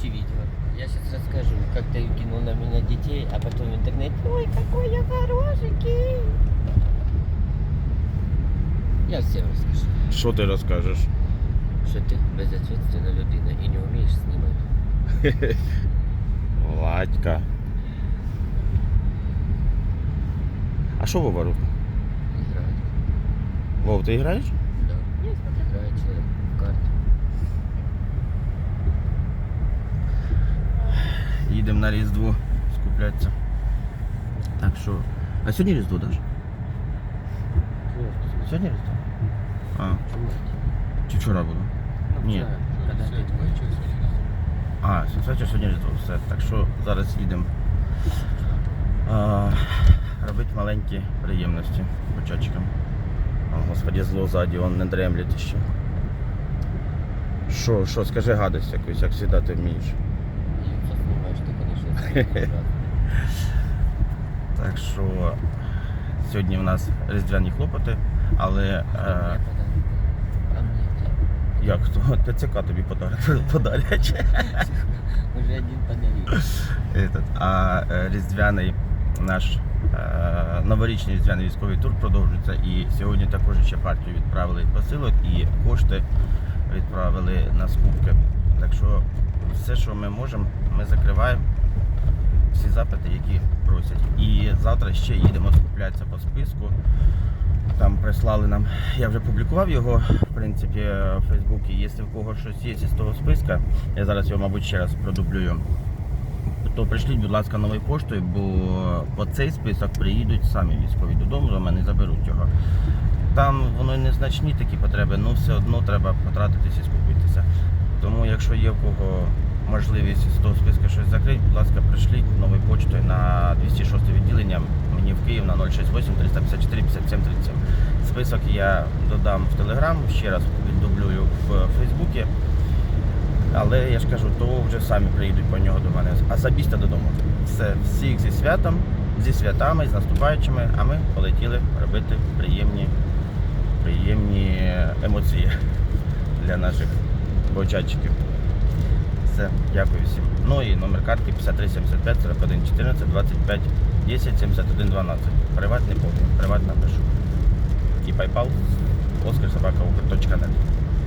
Включи видео. Я сейчас расскажу, как ты кинул на меня детей, а потом в интернете, ой, какой я хорошенький. Я всем расскажу, Що ти розкажеш? что ты безответственная людина и не умеешь снимать. Ладька. А що Вова робить? Играть. Вов, ти граєш? Да. Играет человек Їдемо на Різдво скуплятися. Так що. А сьогодні Різдво даш? Сьогодні Різдво? А, чи вчора було? Ну, твой А, сьогодні сьогодні Різдво, все. Так що зараз їдемо робити маленькі приємності почачкам. О, Господи, зло ззаді, он не дремлять ще. Що, що, скажи гадость якусь, як завжди ти вмієш. Так що сьогодні в нас різдвяні хлопоти, але е, як то ТЦК тобі подар- подарять. Уже один подарил. А е, різдвяний наш е, новорічний різдвяний військовий тур продовжується. І сьогодні також ще партію відправили посилок і кошти відправили на скупки. Так що все, що ми можемо, ми закриваємо всі запити, які просять. І завтра ще їдемо скуплятися по списку. Там прислали нам, я вже публікував його, в принципі, в Фейсбуці. Якщо в кого щось є із того списка, я зараз його, мабуть, ще раз продублюю то прийшліть, будь ласка, новою поштою, бо по цей список приїдуть самі військові додому до мене заберуть його. Там воно незначні такі потреби, але все одно треба потратитися і скупитися. Тому, якщо є в кого можливість з того списку щось закрити, будь ласка, прийшліть новою почтою на 206 відділення мені в Київ на 068 354 57 37. Список я додам в Телеграм, ще раз віддублюю в Фейсбуці. Але я ж кажу, то вже самі приїдуть по нього до мене. А забіжте додому. Все, всіх зі святом, зі святами, з наступаючими, а ми полетіли робити приємні, приємні емоції для наших бочатчиків. Все, дякую всім. Ну і номер картки 5375 41 14 25 10 71 12. Приватний повний, приватна пишу. І PayPal, oscarsobaka.net.